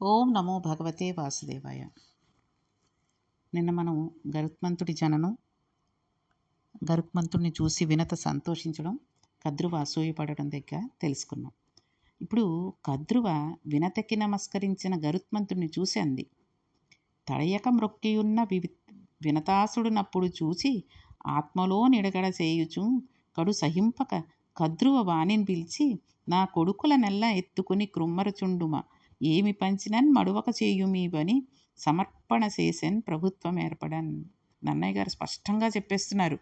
ఓం నమో భగవతే వాసుదేవాయ. నిన్న మనం గరుత్మంతుడి జననం గరుత్మంతుడిని చూసి వినత సంతోషించడం కద్రువ అసూయపడడం దగ్గర తెలుసుకున్నాం. ఇప్పుడు కద్రువ వినతకి నమస్కరించిన గరుత్మంతుడిని చూసి అంది. తడయక మ్రొక్కియున్న వివి వినతాసుడునప్పుడు చూసి ఆత్మలో నిడగడ చేయుచు కడు సహింపక కద్రువ వాణిని పిలిచి నా కొడుకుల నెల్ల ఎత్తుకుని కృమ్మరచుండుమ. ఏమి పంచినన్ మడువక చేయుమీవని సమర్పణ చేసెన్ ప్రభుత్వం ఏర్పడన్. నన్నయ్య గారు స్పష్టంగా చెప్పేస్తున్నారు.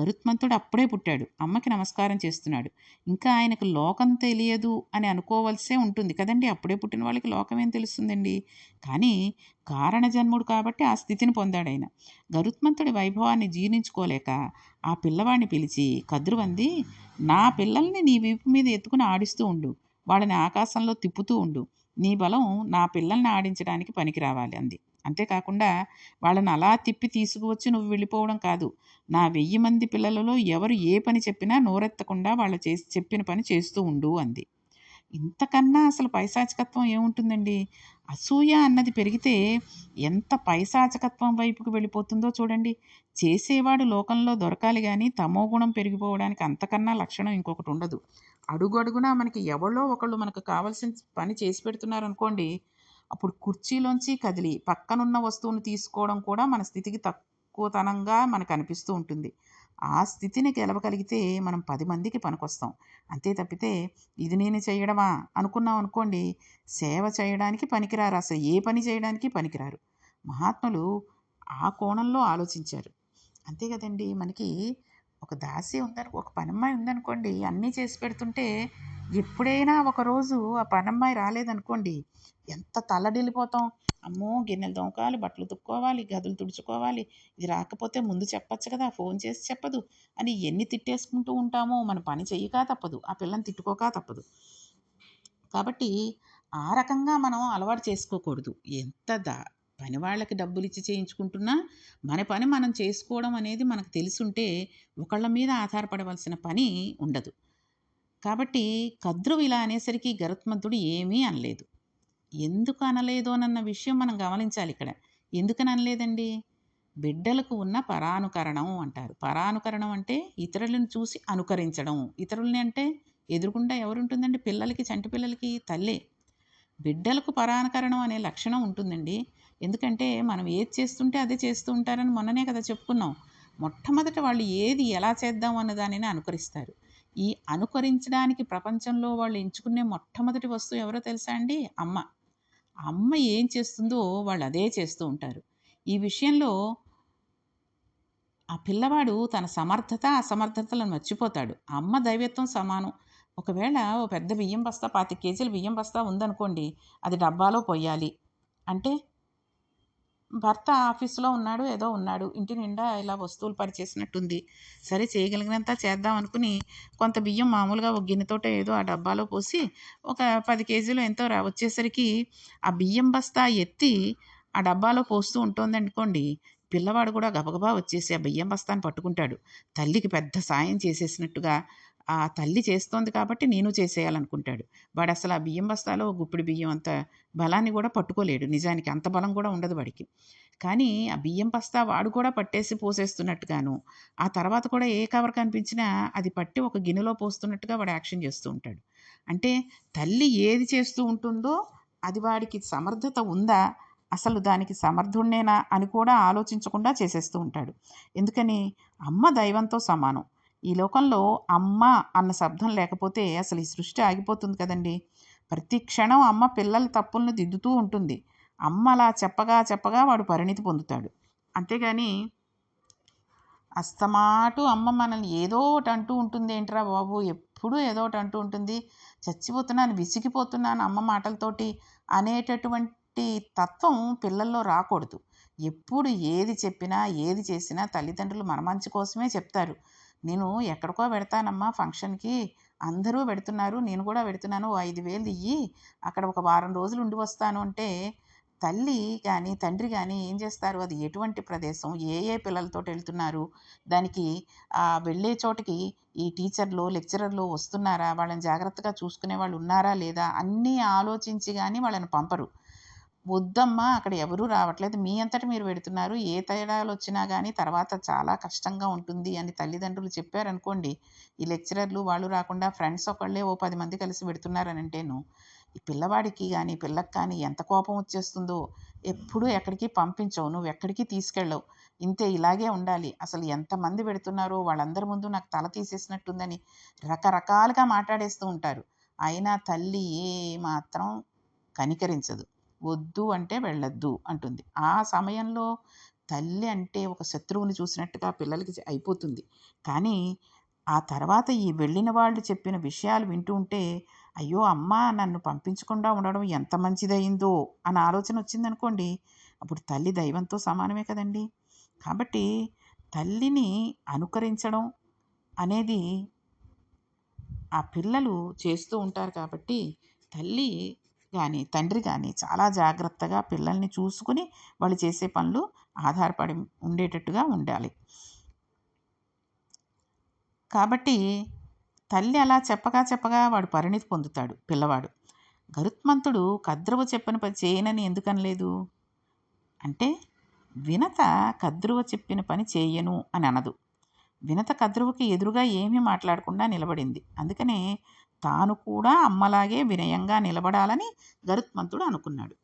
గరుత్మంతుడు అప్పుడే పుట్టాడు. అమ్మకి నమస్కారం చేస్తున్నాడు. ఇంకా ఆయనకు లోకం తెలియదు అని అనుకోవలసే ఉంటుంది కదండి. అప్పుడే పుట్టిన వాళ్ళకి లోకం ఏం తెలుస్తుందండి? కానీ కారణ జన్ముడు కాబట్టి ఆ స్థితిని పొందాడు ఆయన. గరుత్మంతుడి వైభవాన్ని జీర్ణించుకోలేక ఆ పిల్లవాడిని పిలిచి కద్రువంది నా పిల్లల్ని నీ వీపు మీద ఎత్తుకుని ఆడిస్తూ ఉండు. వాళ్ళని ఆకాశంలో తిప్పుతూ ఉండు. నీ బలం నా పిల్లల్ని ఆడించడానికి పనికి రావాలి అంది. అంతేకాకుండా వాళ్ళని అలా తిప్పి తీసుకువచ్చి నువ్వు వెళ్ళిపోవడం కాదు. నా వెయ్యి మంది పిల్లలలో ఎవరు ఏ పని చెప్పినా నోరెత్తకుండా వాళ్ళు చేసి చెప్పిన పని చేస్తూ ఉండు అంది. ఇంతకన్నా అసలు పైశాచకత్వం ఏముంటుందండి? అసూయ అన్నది పెరిగితే ఎంత పైశాచకత్వం వైపుకు వెళ్ళిపోతుందో చూడండి. చేసేవాడు లోకంలో దొరకాలి కానీ తమో గుణం పెరిగిపోవడానికి అంతకన్నా లక్షణం ఇంకొకటి ఉండదు. అడుగడుగునా మనకి ఎవరో ఒకళ్ళు మనకు కావాల్సిన పని చేసి పెడుతున్నారు అనుకోండి అప్పుడు కుర్చీలోంచి కదిలి పక్కనున్న వస్తువును తీసుకోవడం కూడా మన స్థితికి తక్కువతనంగా మనకు అనిపిస్తూ ఉంటుంది. ఆ స్థితిని గెలవగలిగితే మనం పది మందికి పనికొస్తాం. అంతే తప్పితే ఇది నేను చేయడమా అనుకున్నాం అనుకోండి సేవ చేయడానికి పనికిరారు. అసలు ఏ పని చేయడానికి పనికిరారు. మహాత్ములు ఆ కోణంలో ఆలోచించారు. అంతే కదండి మనకి ఒక దాసి ఉందని ఒక పనమ్మాయి ఉందనుకోండి అన్నీ చేసి పెడుతుంటే ఎప్పుడైనా ఒకరోజు ఆ పనమ్మాయి రాలేదనుకోండి ఎంత తల్లడిల్లిపోతాం. అమ్మో గిన్నెలు తోముకోవాలి బట్టలు తుక్కోవాలి గదులు తుడుచుకోవాలి ఇది రాకపోతే ముందు చెప్పచ్చు కదా ఫోన్ చేసి చెప్పదు అని ఎన్ని తిట్టేసుకుంటూ ఉంటామో మన పని చెయ్యక తప్పదు ఆ పిల్లని తిట్టుకోక తప్పదు. కాబట్టి ఆ రకంగా మనం అలవాటు చేసుకోకూడదు. ఎంత దా పని వాళ్ళకి డబ్బులు ఇచ్చి చేయించుకుంటున్నా మన పని మనం చేసుకోవడం అనేది మనకు తెలుసుంటే ఒకళ్ళ మీద ఆధారపడవలసిన పని ఉండదు. కాబట్టి కద్రువు ఇలా అనేసరికి గరుత్మంతుడు ఏమీ అనలేదు. ఎందుకు అనలేదు అన్న విషయం మనం గమనించాలి ఇక్కడ. ఎందుకని అనలేదండి? బిడ్డలకు ఉన్న పరానుకరణం అంటారు. పరానుకరణం అంటే ఇతరులను చూసి అనుకరించడం. ఇతరులని అంటే ఎదురుకుండా ఎవరుంటుందండి? పిల్లలకి చంటి పిల్లలకి తల్లే. బిడ్డలకు పరానుకరణం అనే లక్షణం ఉంటుందండి. ఎందుకంటే మనం ఏది చేస్తుంటే అదే చేస్తూ ఉంటారని మొన్ననే కదా చెప్పుకున్నాం. మొట్టమొదట వాళ్ళు ఏది ఎలా చేద్దాం అన్న దానిని అనుకరిస్తారు. ఈ అనుకరించడానికి ప్రపంచంలో వాళ్ళు ఎంచుకునే మొట్టమొదటి వస్తువు ఎవరో తెలుసా అండి? అమ్మ. అమ్మ ఏం చేస్తుందో వాళ్ళు అదే చేస్తూ ఉంటారు. ఈ విషయంలో ఆ పిల్లవాడు తన సమర్థత అసమర్థతలను మర్చిపోతాడు. అమ్మ దైవత్వం సమానం. ఒకవేళ ఓ పెద్ద బియ్యం బస్తా పాతి కేజీల బియ్యం బస్తా ఉందనుకోండి అది డబ్బాలో పోయాలి. అంటే భర్త ఆఫీసులో ఉన్నాడు ఏదో ఉన్నాడు. ఇంటి నిండా ఇలా వస్తువులు పరిచేసినట్టుంది. సరే చేయగలిగినంత చేద్దాం అనుకుని కొంత బియ్యం మామూలుగా ఒక గిన్నెతోట ఏదో ఆ డబ్బాలో పోసి ఒక పది కేజీలు ఎంతో రా వచ్చేసరికి ఆ బియ్యం బస్తా ఎత్తి ఆ డబ్బాలో పోస్తూ ఉంటుంది అనుకోండి పిల్లవాడు కూడా గబగబా వచ్చేసి ఆ బియ్యం బస్తాను పట్టుకుంటాడు. తల్లికి పెద్ద సాయం చేసేసినట్టుగా ఆ తల్లి చేస్తోంది కాబట్టి నేను చేసేయాలనుకుంటాడు. వాడు అసలు ఆ బియ్యం బస్తాలో గుప్పిడి బియ్యం అంత బలాన్ని కూడా పట్టుకోలేడు. నిజానికి అంత బలం కూడా ఉండదు వాడికి. కానీ ఆ బియ్యం బస్తా వాడు కూడా పట్టేసి పోసేస్తున్నట్టుగాను ఆ తర్వాత కూడా ఏ కవర్ కనిపించినా అది పట్టి ఒక గిన్నెలో పోస్తున్నట్టుగా వాడు యాక్షన్ చేస్తూ ఉంటాడు. అంటే తల్లి ఏది చేస్తూ ఉంటుందో అది వాడికి సమర్థత ఉందా? అసలు దానికి సమర్థుణ్ణేనా అని కూడా ఆలోచించకుండా చేసేస్తూ ఉంటాడు. ఎందుకని? అమ్మ దైవంతో సమానం. ఈ లోకంలో అమ్మ అన్న శబ్దం లేకపోతే అసలు ఈ సృష్టి ఆగిపోతుంది కదండి. ప్రతి క్షణం అమ్మ పిల్లల తప్పులను దిద్దుతూ ఉంటుంది. అమ్మ అలా చెప్పగా చెప్పగా వాడు పరిణితి పొందుతాడు. అంతేగాని అస్తమాటు అమ్మ మనల్ని ఏదో ఒకటి అంటూ ఉంటుంది. ఏంట్రా బాబు? ఎప్పుడూ ఏదో ఒకటి అంటూ ఉంటుంది. చచ్చిపోతున్నాను విసిగిపోతున్నాను అమ్మ మాటలతోటి అనేటటువంటి తత్వం పిల్లల్లో రాకూడదు. ఎప్పుడు ఏది చెప్పినా ఏది చేసినా తల్లిదండ్రులు మన మంచి కోసమే చెప్తారు. నేను ఎక్కడికో పెడతానమ్మా ఫంక్షన్కి. అందరూ పెడుతున్నారు నేను కూడా పెడుతున్నాను ఓ ఐదు వేలు ఇయ్యి అక్కడ ఒక వారం రోజులు ఉండి వస్తాను అంటే తల్లి కానీ తండ్రి కానీ ఏం చేస్తారు? అది ఎటువంటి ప్రదేశం? ఏ ఏ పిల్లలతో వెళ్తున్నారు? దానికి వెళ్ళే చోటికి ఈ టీచర్లు లెక్చరర్లు వస్తున్నారా? వాళ్ళని జాగ్రత్తగా చూసుకునే వాళ్ళు ఉన్నారా లేదా? అన్నీ ఆలోచించి కానీ వాళ్ళని పంపరు. వద్దమ్మా అక్కడ ఎవరూ రావట్లేదు. మీ అంతట మీరు పెడుతున్నారు. ఏ తేడాలు వచ్చినా కానీ తర్వాత చాలా కష్టంగా ఉంటుంది అని తల్లిదండ్రులు చెప్పారనుకోండి. ఈ లెక్చరర్లు వాళ్ళు రాకుండా ఫ్రెండ్స్ ఒకళ్ళే ఓ పది మంది కలిసి పెడుతున్నారని అంటేను ఈ పిల్లవాడికి కానీ పిల్లకి కానీ ఎంత కోపం వచ్చేస్తుందో. ఎప్పుడూ ఎక్కడికి పంపించవు. నువ్వు ఎక్కడికి తీసుకెళ్ళవు. ఇంతే ఇలాగే ఉండాలి. అసలు ఎంతమంది పెడుతున్నారో వాళ్ళందరి ముందు నాకు తల తీసేసినట్టుందని రకరకాలుగా మాట్లాడేస్తూ ఉంటారు. అయినా తల్లి ఏ మాత్రం కనికరించదు. వద్దు అంటే వెళ్ళొద్దు అంటుంది. ఆ సమయంలో తల్లి అంటే ఒక శత్రువుని చూసినట్టుగా పిల్లలకి అయిపోతుంది. కానీ ఆ తర్వాత ఈ వెళ్ళిన వాళ్ళు చెప్పిన విషయాలు వింటూ ఉంటే అయ్యో అమ్మ నన్ను పంపించకుండా ఉండడం ఎంత మంచిదయిందో అన్న ఆలోచన వచ్చిందనుకోండి అప్పుడు తల్లి దైవంతో సమానమే కదండి. కాబట్టి తల్లిని అనుకరించడం అనేది ఆ పిల్లలు చేస్తూ ఉంటారు కాబట్టి తల్లి కానీ తండ్రి కానీ చాలా జాగ్రత్తగా పిల్లల్ని చూసుకుని వాళ్ళు చేసే పనులు ఆధారపడి ఉండేటట్టుగా ఉండాలి. కాబట్టి తల్లి అలా చెప్పగా చెప్పగా వాడు పరిణితి పొందుతాడు పిల్లవాడు. గరుత్మంతుడు కద్రువ చెప్పిన పని చేయనని ఎందుకనలేదు? అంటే వినత కద్రువ చెప్పిన పని చేయను అని అనదు. వినత కద్రువకి ఎదురుగా ఏమీ మాట్లాడకుండా నిలబడింది. అందుకనే తాను కూడా అమ్మలాగే వినయంగా నిలబడాలని గరుత్మంతుడు అనుకున్నాడు.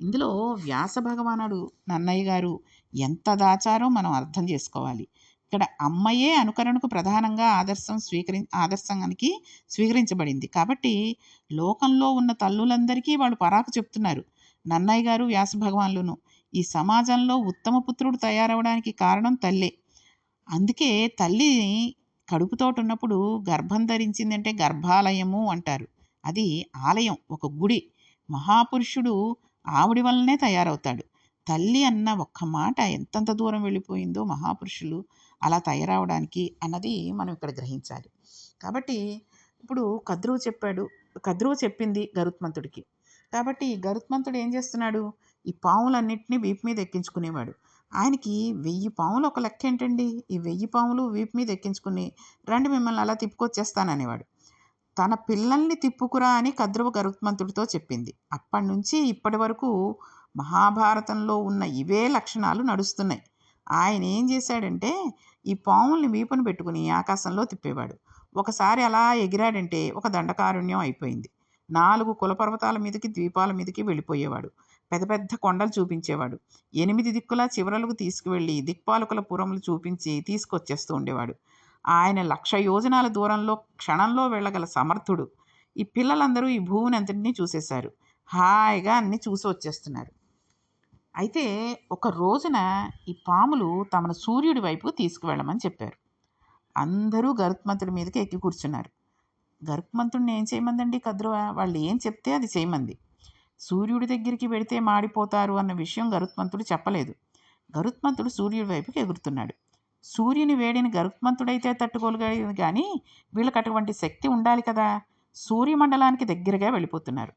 ఇందులో వ్యాస భగవానుడు నన్నయ్య గారు ఎంత దాచారో మనం అర్థం చేసుకోవాలి. ఇక్కడ అమ్మయే అనుకరణకు ప్రధానంగా ఆదర్శం స్వీకరి ఆదర్శానికి స్వీకరించబడింది. కాబట్టి లోకంలో ఉన్న తల్లులందరికీ వాళ్ళు పరాకు చెప్తున్నారు. నన్నయ్య గారు వ్యాస భగవాన్లును ఈ సమాజంలో ఉత్తమ పుత్రుడు తయారవడానికి కారణం తల్లే. అందుకే తల్లి కడుపుతోటి ఉన్నప్పుడు గర్భం ధరించిందంటే గర్భాలయము అంటారు. అది ఆలయం ఒక గుడి. మహాపురుషుడు ఆవిడి వల్లనే తయారవుతాడు. తల్లి అన్న ఒక్క మాట ఎంతంత దూరం వెళ్ళిపోయిందో మహాపురుషులు అలా తయారవడానికి అన్నది మనం ఇక్కడ గ్రహించాలి. కాబట్టి ఇప్పుడు కద్రువు చెప్పాడు కద్రువు చెప్పింది గరుత్మంతుడికి. కాబట్టి గరుత్మంతుడు ఏం చేస్తున్నాడు? ఈ పాములన్నింటినీ వీపు మీద ఎక్కించుకునేవాడు. ఆయనకి వెయ్యి పాములు ఒక లెక్క ఏంటండి? ఈ వెయ్యి పాములు వీపు మీద ఎక్కించుకుని రండి మిమ్మల్ని అలా తిప్పుకొచ్చేస్తాననేవాడు. తన పిల్లల్ని తిప్పుకురా అని కద్రువ గరుత్మంతుడితో చెప్పింది. అప్పటి నుంచి ఇప్పటి వరకు మహాభారతంలో ఉన్న ఇవే లక్షణాలు నడుస్తున్నాయి. ఆయన ఏం చేశాడంటే ఈ పాముల్ని వీపును పెట్టుకుని ఆకాశంలో తిప్పేవాడు. ఒకసారి అలా ఎగిరాడంటే ఒక దండకారుణ్యం అయిపోయింది. నాలుగు కులపర్వతాల మీదకి ద్వీపాల మీదకి వెళ్ళిపోయేవాడు. పెద్ద పెద్ద కొండలు చూపించేవాడు. ఎనిమిది దిక్కులా చివరలకు తీసుకువెళ్ళి దిక్పాలకుల పురములు చూపించి తీసుకొచ్చేస్తూ ఉండేవాడు. ఆయన లక్ష యోజనాల దూరంలో క్షణంలో వెళ్ళగల సమర్థుడు. ఈ పిల్లలందరూ ఈ భూమిని అంతటినీ చూసేశారు. హాయిగా అన్ని చూసి వచ్చేస్తున్నారు. అయితే ఒక రోజున ఈ పాములు తమను సూర్యుడి వైపుకు తీసుకువెళ్ళమని చెప్పారు. అందరూ గరుత్మంతుడి మీదకి ఎక్కి కూర్చున్నారు. గరుత్మంతుడిని ఏం చేయమందండి కద్రువ? వాళ్ళు ఏం చెప్తే అది చేయమంది. సూర్యుడి దగ్గరికి వెడితే మాడిపోతారు అన్న విషయం గరుత్మంతుడు చెప్పలేదు. గరుత్మంతుడు సూర్యుడి వైపుకి ఎగురుతున్నాడు. సూర్యుని వేడిని గరుత్మంతుడైతే తట్టుకోగలిగేది కానీ వీళ్ళకి అటువంటి శక్తి ఉండాలి కదా. సూర్యమండలానికి దగ్గరగా వెళ్ళిపోతున్నారు.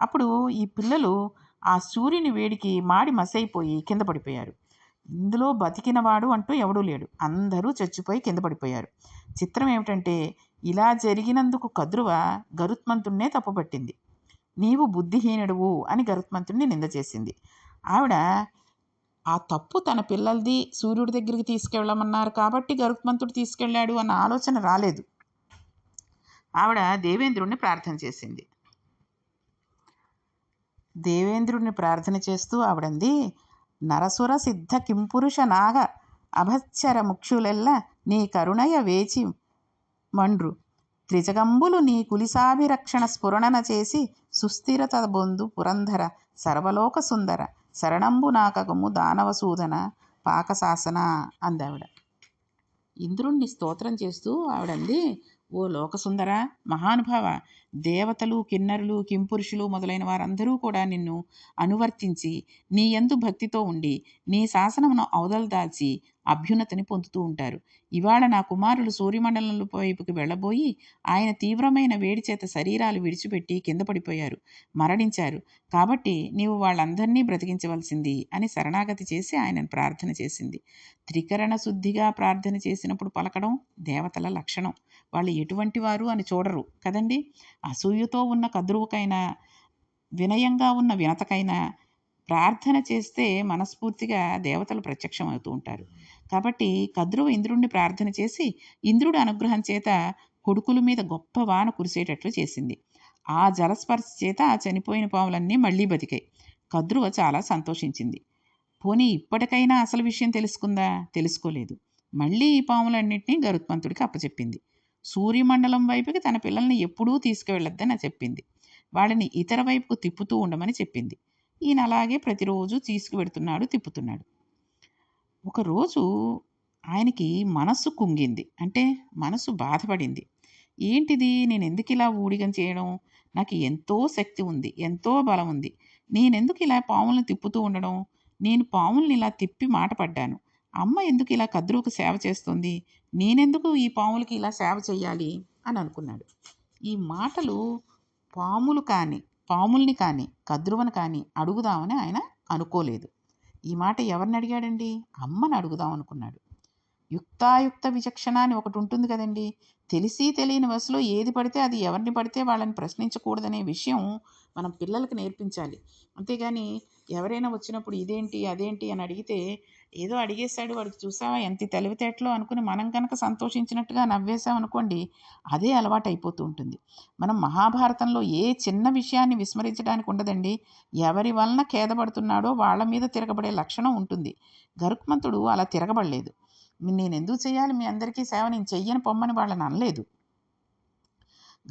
అప్పుడు ఈ పిల్లలు ఆ సూర్యుని వేడికి మాడి మసైపోయి కింద పడిపోయారు. ఇందులో బతికినవాడు అంటూ ఎవడూ లేడు. అందరూ చచ్చిపోయి కింద పడిపోయారు. చిత్రం ఏమిటంటే ఇలా జరిగినందుకు కద్రువ గరుత్మంతుణ్ణే తప్పుపట్టింది. నీవు బుద్ధిహీనుడువు అని గరుత్మంతుడిని నింద చేసింది. ఆవిడ ఆ తప్పు తన పిల్లలది సూర్యుడి దగ్గరికి తీసుకెళ్ళమన్నారు కాబట్టి గరుత్మంతుడు తీసుకెళ్ళాడు అన్న ఆలోచన రాలేదు. ఆవిడ దేవేంద్రుణ్ణి ప్రార్థన చేసింది. దేవేంద్రుడిని ప్రార్థన చేస్తూ ఆవిడంది నరసుర సిద్ధ కింపురుష నాగ అభచ్చర ముక్షులెల్ల నీ కరుణయ వేచి మండ్రు. త్రిజగంబులు నీ కులిసాభిరక్షణ స్ఫురణన చేసి సుస్థిరత బొందు పురంధర సర్వలోక సుందర శరణంబు నాకకము దానవసూదన పాకశాసన అందావిడ. ఇంద్రుణ్ణి స్తోత్రం చేస్తూ ఆవిడంది ఓ లోకసుందర మహానుభావ దేవతలు కిన్నరులు కింపురుషులు మొదలైన వారందరూ కూడా నిన్ను అనువర్తించి నీ యందు భక్తితో ఉండి నీ శాసనమును అవదలదాల్చి అభ్యున్నతిని పొందుతూ ఉంటారు. ఇవాళ నా కుమారులు సూర్యమండలం వైపుకి వెళ్ళబోయి ఆయన తీవ్రమైన వేడి చేత శరీరాలు విడిచిపెట్టి కింద పడిపోయారు. మరణించారు. కాబట్టి నీవు వాళ్ళందరినీ బ్రతికించవలసింది అని శరణాగతి చేసి ఆయనను ప్రార్థన చేసింది. త్రికరణ శుద్ధిగా ప్రార్థన చేసినప్పుడు పలకడం దేవతల లక్షణం. వాళ్ళు ఎటువంటి వారు అని చూడరు. కదండి? అసూయతో ఉన్న కద్రువుకైనా వినయంగా ఉన్న వినతకైనా ప్రార్థన చేస్తే మనస్ఫూర్తిగా దేవతలు ప్రత్యక్షం అవుతూ ఉంటారు. కాబట్టి కద్రువ ఇంద్రుడిని ప్రార్థన చేసి ఇంద్రుడి అనుగ్రహం చేత కొడుకుల మీద గొప్ప వాన కురిసేటట్లు చేసింది. ఆ జలస్పర్శ చేత ఆ చనిపోయిన పాములన్నీ మళ్ళీ బతికాయి. కద్రువ చాలా సంతోషించింది. పోనీ ఇప్పటికైనా అసలు విషయం తెలుసుకుందా? తెలుసుకోలేదు. మళ్ళీ ఈ పాములన్నింటినీ గరుత్మంతుడికి అప్పచెప్పింది. సూర్యమండలం వైపుకి తన పిల్లల్ని ఎప్పుడూ తీసుకువెళ్ళొద్దని చెప్పింది. వాళ్ళని ఇతర వైపుకు తిప్పుతూ ఉండమని చెప్పింది. ఈయన అలాగే ప్రతిరోజు తీసుకువెడుతున్నాడు తిప్పుతున్నాడు. ఒకరోజు ఆయనకి మనస్సు కుంగింది. అంటే మనసు బాధపడింది. ఏంటిది? నేను ఎందుకు ఇలా ఊడిగం చేయడం? నాకు ఎంతో శక్తి ఉంది ఎంతో బలం ఉంది. నేనెందుకు ఇలా పాములను తిప్పుతూ ఉండడం? నేను పాముల్ని ఇలా తిప్పి మాట పడ్డాను. అమ్మ ఎందుకు ఇలా కద్రువుకు సేవ చేస్తుంది? నేనెందుకు ఈ పాములకి ఇలా సేవ చేయాలి అని అనుకున్నాడు. ఈ మాటలు పాములు కానీ పాముల్ని కానీ కద్రువను కానీ అడుగుదామని ఆయన అనుకోలేదు. ఈ మాట ఎవరిని అడిగాడండి? అమ్మని అడుగుదాం అనుకున్నాడు. యుక్తాయుక్త విచక్షణ అని ఒకటి ఉంటుంది కదండి. తెలిసి తెలియని వయసులో ఏది పడితే అది ఎవరిని పడితే వాళ్ళని ప్రశ్నించకూడదనే విషయం మనం పిల్లలకు నేర్పించాలి. అంతేగాని ఎవరైనా వచ్చినప్పుడు ఇదేంటి అదేంటి అని అడిగితే ఏదో అడిగేశాడు వాడికి చూసావా ఎంత తెలివితేటలో అనుకుని మనం కనుక సంతోషించినట్టుగా నవ్వేశాం అనుకోండి అదే అలవాటు అయిపోతూ ఉంటుంది. మనం మహాభారతంలో ఏ చిన్న విషయాన్ని విస్మరించడానికి ఉండదండి. ఎవరి వలన ఖేదపడుతున్నాడో వాళ్ళ మీద తిరగబడే లక్షణం ఉంటుంది. గరుక్మంతుడు అలా తిరగబడలేదు. నేను ఎందుకు చేయాలి? మీ అందరికీ సేవ నేను చెయ్యని పొమ్మని వాళ్ళని అనలేదు.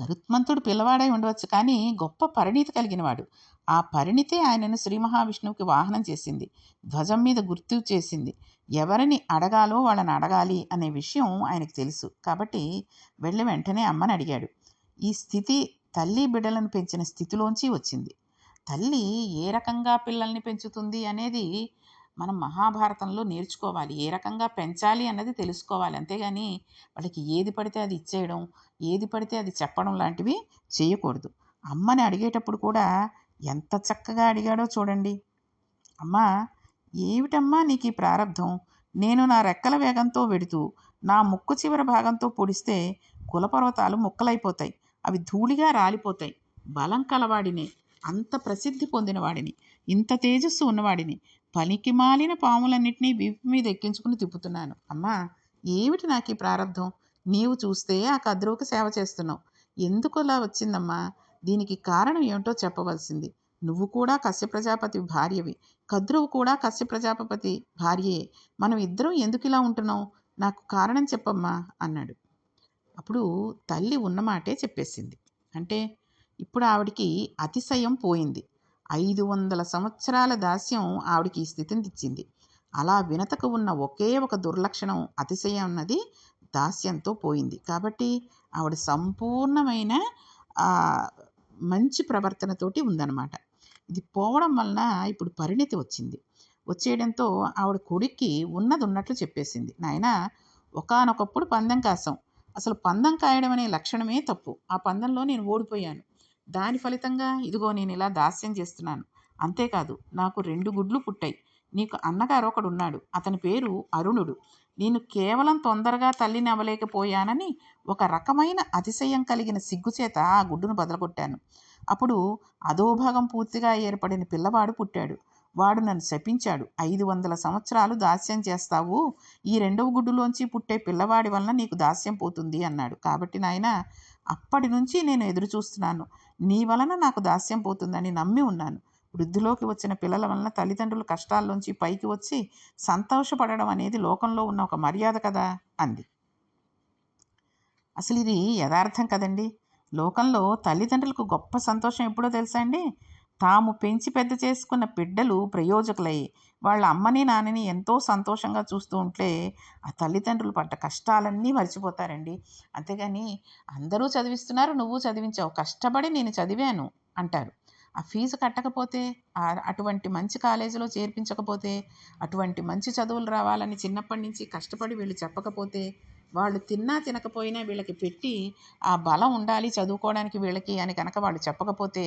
గరుత్మంతుడు పిల్లవాడై ఉండవచ్చు కానీ గొప్ప పరిణితి కలిగినవాడు. ఆ పరిణితే ఆయనను శ్రీ మహావిష్ణువుకి వాహనం చేసింది. ధ్వజం మీద గుర్తు చేసింది. ఎవరిని అడగాలో వాళ్ళని అడగాలి అనే విషయం ఆయనకు తెలుసు. కాబట్టి వెళ్ళి వెంటనే అమ్మని అడిగాడు. ఈ స్థితి తల్లి బిడ్డలను పెంచిన స్థితిలోంచి వచ్చింది. తల్లి ఏ రకంగా పిల్లల్ని పెంచుతుంది అనేది మనం మహాభారతంలో నేర్చుకోవాలి. ఏ రకంగా పెంచాలి అన్నది తెలుసుకోవాలి. అంతేగాని వాళ్ళకి ఏది పడితే అది ఇచ్చేయడం ఏది పడితే అది చెప్పడం లాంటివి చేయకూడదు. అమ్మని అడిగేటప్పుడు కూడా ఎంత చక్కగా అడిగాడో చూడండి. అమ్మా ఏమిటమ్మా నీకు ఈ ప్రారంధం నేను నా రెక్కల వేగంతో వెడుతూ నా ముక్కు చివరి భాగంతో పొడిస్తే కులపర్వతాలు ముక్కలైపోతాయి అవి ధూళిగా రాలిపోతాయి. బలం కలవాడిని అంత ప్రసిద్ధి పొందినవాడిని ఇంత తేజస్సు ఉన్నవాడిని పనికి మాలిన పాములన్నింటినీ వీపు మీద ఎక్కించుకుని తిప్పుతున్నాను. అమ్మా ఏమిటి నాకు ఈ ప్రారంధం నీవు చూస్తే ఆ కద్రువుకి సేవ చేస్తున్నావు. ఎందుకు అలా వచ్చిందమ్మా? దీనికి కారణం ఏమిటో చెప్పవలసింది. నువ్వు కూడా కశ్య ప్రజాపతి భార్యవి. కద్రువు కూడా కశ్య ప్రజాపతి భార్యే. మనం ఇద్దరం ఎందుకు ఇలా ఉంటున్నాం? నాకు కారణం చెప్పమ్మా అన్నాడు. అప్పుడు తల్లి ఉన్నమాటే చెప్పేసింది. అంటే ఇప్పుడు ఆవిడికి అతిశయం పోయింది. ఐదు వందల సంవత్సరాల దాస్యం ఆవిడికి ఈ స్థితిని తెచ్చింది. అలా వినతకు ఉన్న ఒకే ఒక దుర్లక్షణం అతిశయం అన్నది దాస్యంతో పోయింది. కాబట్టి ఆవిడ సంపూర్ణమైన మంచి ప్రవర్తనతోటి ఉందన్నమాట. ఇది పోవడం వలన ఇప్పుడు పరిణితి వచ్చింది. వచ్చేయడంతో ఆవిడ కొడుక్కి ఉన్నది ఉన్నట్లు చెప్పేసింది. నాయన ఒకనొకప్పుడు పందెం కాసాం అసలు పందెం కాయడం అనే లక్షణమే తప్పు. ఆ పందెంలో నేను ఓడిపోయాను. దాని ఫలితంగా ఇదిగో నేను ఇలా దాస్యం చేస్తున్నాను. అంతేకాదు నాకు రెండు గుడ్లు పుట్టాయి. నీకు అన్నగారు ఒకడు ఉన్నాడు అతని పేరు అరుణుడు. నేను కేవలం తొందరగా తల్లిని అవ్వలేకపోయానని ఒక రకమైన అతిశయం కలిగిన సిగ్గుచేత ఆ గుడ్డును బదలగొట్టాను. అప్పుడు అధోభాగం పూర్తిగా ఏర్పడిన పిల్లవాడు పుట్టాడు. వాడు నన్ను శపించాడు. ఐదు వందల సంవత్సరాలు దాస్యం చేస్తావు. ఈ రెండవ గుడ్డులోంచి పుట్టే పిల్లవాడి వలన నీకు దాస్యం పోతుంది అన్నాడు. కాబట్టి నాయన అప్పటి నుంచి నేను ఎదురు చూస్తున్నాను నీ వలన నాకు దాస్యం పోతుందని నమ్మి ఉన్నాను. వృద్ధిలోకి వచ్చిన పిల్లల వలన తల్లిదండ్రులు కష్టాల్లోంచి పైకి వచ్చి సంతోషపడడం అనేది లోకంలో ఉన్న ఒక మర్యాద కదా అంది. అసలు ఇది యథార్థం కదండి? లోకంలో తల్లిదండ్రులకు గొప్ప సంతోషం ఎప్పుడో తెలుసా అండి? తాము పెంచి పెద్ద చేసుకున్న బిడ్డలు ప్రయోజకులై వాళ్ళ అమ్మని నాన్నని ఎంతో సంతోషంగా చూస్తూ ఉంటే ఆ తల్లిదండ్రులు పడ్డ కష్టాలన్నీ మర్చిపోతారండి. అంతేగాని అందరూ చదివిస్తున్నారు నువ్వు చదివించావు కష్టపడి నేను చదివాను అంటారు. ఆ ఫీజు కట్టకపోతే అటువంటి మంచి కాలేజీలో చేర్పించకపోతే అటువంటి మంచి చదువులు రావాలని చిన్నప్పటి నుంచి కష్టపడి వీళ్ళు చెప్పకపోతే వాళ్ళు తిన్నా తినకపోయినా వీళ్ళకి పెట్టి ఆ బలం ఉండాలి చదువుకోవడానికి వీళ్ళకి అని కనుక వాళ్ళు చెప్పకపోతే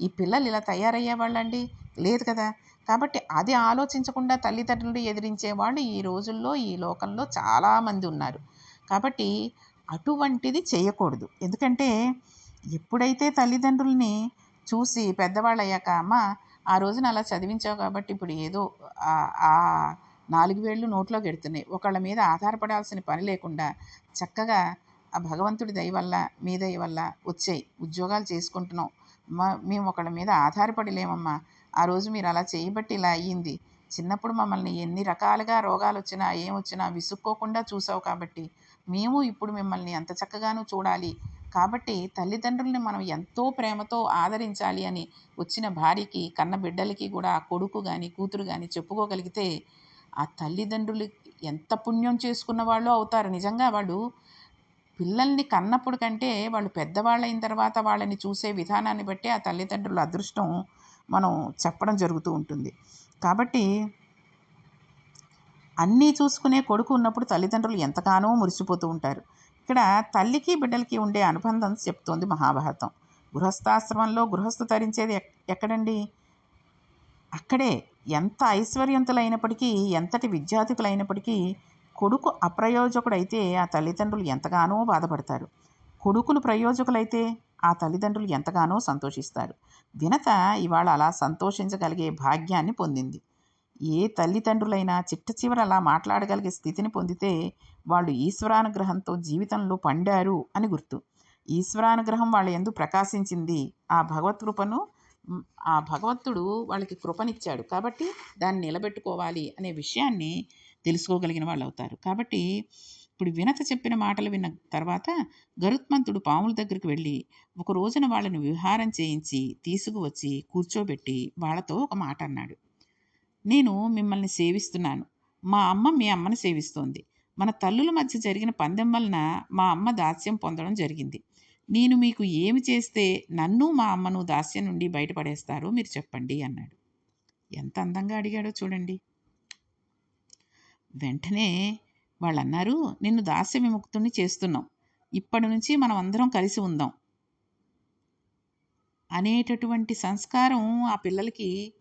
ఈ పిల్లలు ఇలా తయారయ్యే వాళ్ళండి? లేదు కదా. కాబట్టి అది ఆలోచించకుండా తల్లిదండ్రులు ఎదిరించే వాళ్ళు ఈ రోజుల్లో ఈ లోకంలో చాలామంది ఉన్నారు. కాబట్టి అటువంటిది చేయకూడదు. ఎందుకంటే ఎప్పుడైతే తల్లిదండ్రుల్ని చూసి పెద్దవాళ్ళు అయ్యాక అమ్మ ఆ రోజున అలా చదివించావు కాబట్టి ఇప్పుడు ఏదో ఆ- నాలుగు వేళ్ళు నోట్లోకి ఎడుతున్నాయి ఒకళ్ళ మీద ఆధారపడాల్సిన పని లేకుండా చక్కగా ఆ భగవంతుడి దయ వల్ల మీ దయ వల్ల వచ్చాయి. ఉద్యోగాలు చేసుకుంటున్నాం. మా మేము ఒకళ్ళ మీద ఆధారపడి లేమమ్మా ఆ రోజు మీరు అలా చేయబట్టి ఇలా అయ్యింది. చిన్నప్పుడు మమ్మల్ని ఎన్ని రకాలుగా రోగాలు వచ్చినా ఏం వచ్చినా విసుక్కోకుండా చూసావు కాబట్టి మేము ఇప్పుడు మిమ్మల్ని అంత చక్కగాను చూడాలి. కాబట్టి తల్లిదండ్రుల్ని మనం ఎంతో ప్రేమతో ఆదరించాలి అని వచ్చిన భార్యకి కన్న బిడ్డలకి కూడా ఆ కొడుకు కానీ కూతురు కానీ చెప్పుకోగలిగితే ఆ తల్లిదండ్రులు ఎంత పుణ్యం చేసుకున్న వాళ్ళు అవుతారు. నిజంగా వాళ్ళు పిల్లల్ని కన్నప్పుడు కంటే వాళ్ళు పెద్దవాళ్ళైన తర్వాత వాళ్ళని చూసే విధానాన్ని బట్టి ఆ తల్లిదండ్రుల అదృష్టం మనం చెప్పడం జరుగుతూ ఉంటుంది. కాబట్టి అన్నీ చూసుకునే కొడుకు ఉన్నప్పుడు తల్లిదండ్రులు ఎంతగానో మురిసిపోతూ ఉంటారు. ఇక్కడ తల్లికి బిడ్డలకి ఉండే అనుబంధం చెప్తోంది మహాభారతం. గృహస్థాశ్రమంలో గృహస్థు తరించేది ఎక్- ఎక్కడండి? అక్కడే. ఎంత ఐశ్వర్యంతులైనప్పటికీ ఎంతటి విద్యార్థికులైనప్పటికీ కొడుకు అప్రయోజకుడైతే ఆ తల్లిదండ్రులు ఎంతగానో బాధపడతారు. కొడుకులు ప్రయోజకులైతే ఆ తల్లిదండ్రులు ఎంతగానో సంతోషిస్తారు. వినత ఇవాళ అలా సంతోషించగలిగే భాగ్యాన్ని పొందింది. ఏ తల్లిదండ్రులైనా చిట్ట చివర అలా మాట్లాడగలిగే స్థితిని పొందితే వాళ్ళు ఈశ్వరానుగ్రహంతో జీవితంలో పండారు అని గుర్తు. ఈశ్వరానుగ్రహం వాళ్ళ ఎందు ప్రకాశించింది ఆ భగవత్ కృపను ఆ భగవంతుడు వాళ్ళకి కృపనిచ్చాడు. కాబట్టి దాన్ని నిలబెట్టుకోవాలి అనే విషయాన్ని తెలుసుకోగలిగిన వాళ్ళు అవుతారు కాబట్టి ఇప్పుడు వినత చెప్పిన మాటలు విన్న తర్వాత గరుత్మంతుడు పాముల దగ్గరికి వెళ్ళి ఒక రోజున వాళ్ళని విహారం చేయించి తీసుకువచ్చి కూర్చోబెట్టి వాళ్ళతో ఒక మాట అన్నాడు. నేను మిమ్మల్ని సేవిస్తున్నాను. మా అమ్మ మీ అమ్మని సేవిస్తోంది. మన తల్లుల మధ్య జరిగిన పందెం వలన మా అమ్మ దాస్యం పొందడం జరిగింది. నేను మీకు ఏమి చేస్తే నన్ను మా అమ్మను దాస్యం నుండి బయటపడేస్తారో మీరు చెప్పండి అన్నాడు. ఎంత అందంగా అడిగాడో చూడండి. వెంటనే వాళ్ళన్నారు నిన్ను దాస్య విముక్తుని చేస్తున్నాం. ఇప్పటి నుంచి మనం అందరం కలిసి ఉందాం. అనేటటువంటి సంస్కారం ఆ పిల్లలకి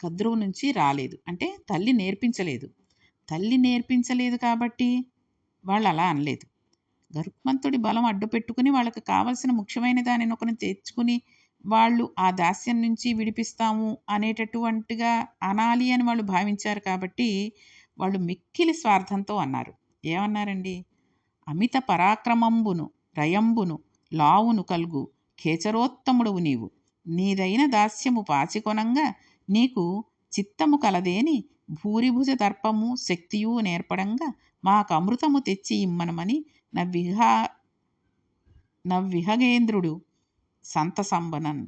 కద్రువు నుంచి రాలేదు. అంటే తల్లి నేర్పించలేదు. తల్లి నేర్పించలేదు కాబట్టి వాళ్ళు అలా అనలేదు. గరుత్మంతుడి బలం అడ్డు పెట్టుకుని వాళ్ళకి కావలసిన ముఖ్యమైన దానిని ఒకరిని తెచ్చుకుని వాళ్ళు ఆ దాస్యం నుంచి విడిపిస్తాము అనేటటువంటిగా అనాలి అని వాళ్ళు భావించారు కాబట్టి వాళ్ళు మిక్కిలి స్వార్థంతో అన్నారు. ఏమన్నారండి? అమిత పరాక్రమంబును రయంబును లావును కలుగు ఖేచరోత్తముడువు నీవు. నీదైన దాస్యము పాచికొనంగా నీకు చిత్తము కలదేని భూరిభుజ దర్పము శక్తియు నేర్పడంగా మాకు అమృతము తెచ్చి ఇమ్మనమని నవ్విహా నవ్విహగేంద్రుడు సంతసంబనన్.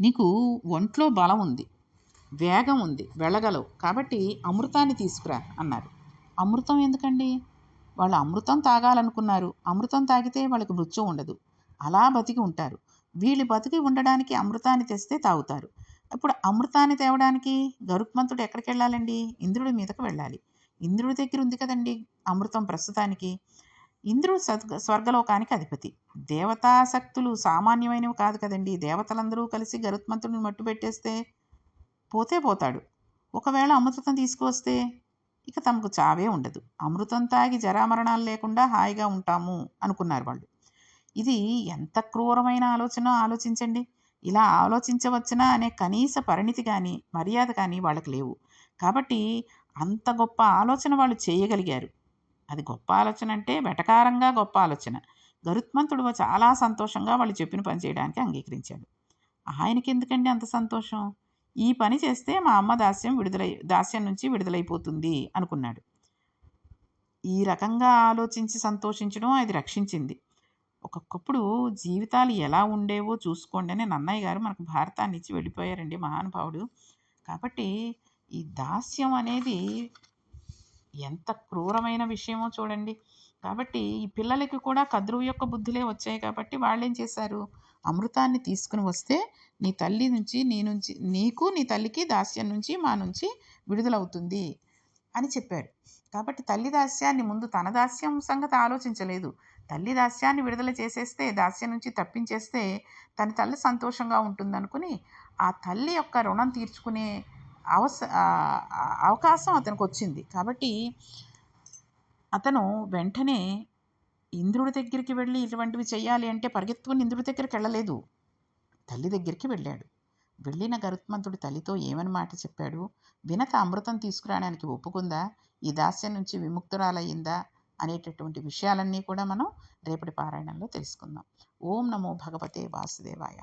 నీకు ఒంట్లో బలం ఉంది వేగం ఉంది వెళ్ళగలవు కాబట్టి అమృతాన్ని తీసుకురా అన్నారు. అమృతం ఎందుకండి? వాళ్ళు అమృతం తాగాలనుకున్నారు. అమృతం తాగితే వాళ్ళకి మృత్యు ఉండదు. అలా బతికి ఉంటారు. వీళ్ళు బతికి ఉండడానికి అమృతాన్ని తెస్తే తాగుతారు. ఇప్పుడు అమృతాన్ని తేవడానికి గరుత్మంతుడు ఎక్కడికి వెళ్ళాలండి ఇంద్రుడి మీదకు వెళ్ళాలి. ఇంద్రుడి దగ్గర ఉంది కదండి అమృతం ప్రస్తుతానికి. ఇంద్రుడు స్వర్గలోకానికి అధిపతి. దేవతాశక్తులు సామాన్యమైనవి కాదు కదండి. దేవతలందరూ కలిసి గరుత్మంతుడిని మట్టు పెట్టేస్తే పోతే పోతాడు. ఒకవేళ అమృతం తీసుకువస్తే ఇక తమకు చావే ఉండదు. అమృతం తాగి జరామరణాలు లేకుండా హాయిగా ఉంటాము అనుకున్నారు వాళ్ళు. ఇది ఎంత క్రూరమైన ఆలోచన ఆలోచించండి. ఇలా ఆలోచించవచ్చునా అనే కనీస పరిణితి కానీ మర్యాద కానీ వాళ్ళకి లేవు. కాబట్టి అంత గొప్ప ఆలోచన వాళ్ళు చేయగలిగారు. అది గొప్ప ఆలోచన అంటే వెటకారంగా గొప్ప ఆలోచన. గరుత్మంతుడు చాలా సంతోషంగా వాళ్ళు చెప్పిన పని చేయడానికి అంగీకరించాడు. ఆయనకి ఎందుకండి అంత సంతోషం? ఈ పని చేస్తే మా అమ్మ దాస్యం విడుదలై దాస్యం నుంచి విడుదలైపోతుంది అనుకున్నాడు. ఈ రకంగా ఆలోచించి సంతోషించడం అది రక్షించింది. ఒక్కొక్కప్పుడు జీవితాలు ఎలా ఉండేవో చూసుకోండి అని నన్నయ్య గారు మనకు భారతాన్ని ఇచ్చి వెళ్ళిపోయారండి మహానుభావుడు. కాబట్టి ఈ దాస్యం అనేది ఎంత క్రూరమైన విషయమో చూడండి. కాబట్టి ఈ పిల్లలకి కూడా కద్రువు యొక్క బుద్ధులే వచ్చాయి కాబట్టి వాళ్ళు ఏం చేశారు? అమృతాన్ని తీసుకుని వస్తే నీ తల్లి నుంచి నీ నుంచి నీకు నీ తల్లికి దాస్యం నుంచి మా నుంచి విడుదలవుతుంది అని చెప్పాడు కాబట్టి తల్లి దాస్యాన్ని ముందు తన దాస్యం సంగతి ఆలోచించలేదు. తల్లి దాస్యాన్ని విడుదల చేసేస్తే దాస్యం నుంచి తప్పించేస్తే తన తల్లి సంతోషంగా ఉంటుందనుకుని ఆ తల్లి యొక్క రుణం తీర్చుకునే అవస అవకాశం అతనికి వచ్చింది కాబట్టి అతను వెంటనే ఇంద్రుడి దగ్గరికి వెళ్ళి ఇటువంటివి చేయాలి అంటే పరిగెత్తుకుని ఇంద్రుడి దగ్గరికి వెళ్ళలేదు. తల్లి దగ్గరికి వెళ్ళాడు. వెళ్ళిన గరుత్మంతుడు తల్లితో ఏమని మాట చెప్పాడు? వినత అమృతం తీసుకురావడానికి ఒప్పుకుందా? ఈ దాస్యం నుంచి విముక్తురాలయ్యిందా? అనేటటువంటి విషయాలన్నీ కూడా మనం రేపటి పారాయణంలో తెలుసుకుందాం. ఓం నమో భగవతే వాసుదేవాయ.